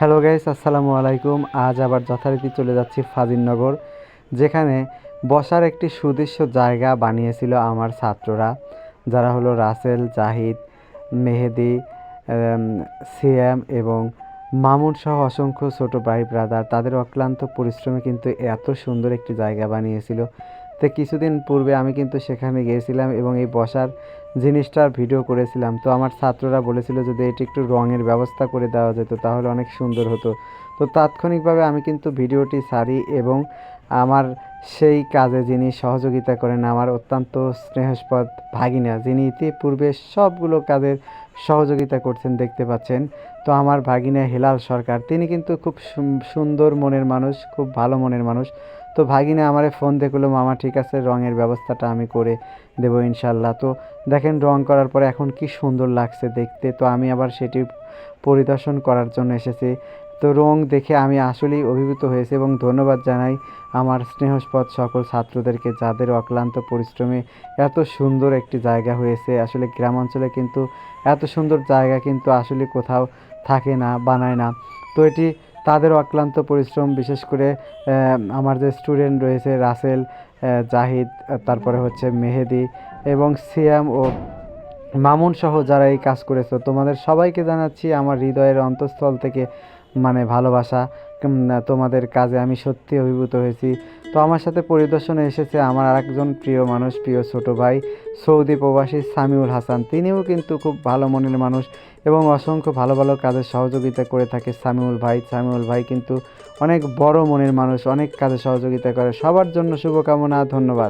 Hello guys আসসালামু আলাইকুম। আজ আবার যথারীতি চলে যাচ্ছি ফাজিলনগর যেখানে বসার একটি সুদৃশ্য জায়গা বানিয়েছিল আমার ছাত্ররা। যারা হলো রাসেল জাহিদ মেহেদি এম, সিয়াম এবং মামুন সহ অসংখ্য ছোট ভাই ব্রাদার তাদের অক্লান্ত পরিশ্রমে কিন্তু এত সুন্দর একটি জায়গা বানিয়েছিল। তো কিছুদিন পূর্বে আমি কিন্তু সেখানে গিয়েছিলাম এবং এই বসার জিনিসটার ভিডিও করেছিলাম। তো আমার ছাত্ররা বলেছিল যদি এটি একটু রঙের ব্যবস্থা করে দেওয়া যেত, তাহলে অনেক সুন্দর হতো। তো তাৎক্ষণিকভাবে আমি কিন্তু ভিডিওটি সারি এবং আমার সেই কাজে যিনি সহযোগিতা করেন, আমার অত্যন্ত স্নেহস্পদ ভাগিনা, যিনি ইতিপূর্বে সবগুলো কাজের সহযোগিতা করছেন, দেখতে পাচ্ছেন। তো আমার ভাগিনা হেলাল সরকার, তিনি কিন্তু খুব সুন্দর মনের মানুষ, খুব ভালো মনের মানুষ। তো ভাগিনা আমারে ফোন দেখল, মামা, ঠিক আছে, রঙের ব্যবস্থাটা আমি করে দেবো ইনশাল্লাহ। তো দেখেন রং করার পরে এখন কি সুন্দর লাগছে দেখতে। তো আমি আবার সেটি পরিদর্শন করার জন্য এসেছি। তো রং দেখে আমি আসলেই অভিভূত হয়েছি এবং ধন্যবাদ জানাই আমার স্নেহস্পদ সকল ছাত্রদেরকে যাদের অক্লান্ত পরিশ্রমে এত সুন্দর একটি জায়গা হয়েছে। আসলে গ্রাম অঞ্চলে কিন্তু এত সুন্দর জায়গা কিন্তু আসলে কোথাও থাকে না, বানায় না। তো এটি তাদের অক্লান্ত পরিশ্রম, বিশেষ করে আমার যে স্টুডেন্ট রয়েছে রাসেল জাহিদ, তারপরে হচ্ছে মেহেদি এবং সিয়াম ও মামুন সহ যারা এই কাজ করেছ, তোমাদের সবাইকে জানাচ্ছি আমার হৃদয়ের অন্তঃস্থল থেকে মানে ভালোবাসা তোমাদের কাজে আমি সত্যি অভিভূত হয়েছি। তো আমার সাথে পরিদর্শনে এসেছে আমার আরেকজন প্রিয় মানুষ, প্রিয় ছোট ভাই, সৌদি প্রবাসী সামিউল হাসান। তিনিও কিন্তু খুব ভালো মনের মানুষ এবং অসংখ্য ভালো ভালো কাজে সহযোগিতা করে থাকে সামিউল ভাই। সামিউল ভাই কিন্তু অনেক বড় মনের মানুষ, অনেক কাজে সহযোগিতা করে। সবার জন্য শুভকামনা, ধন্যবাদ।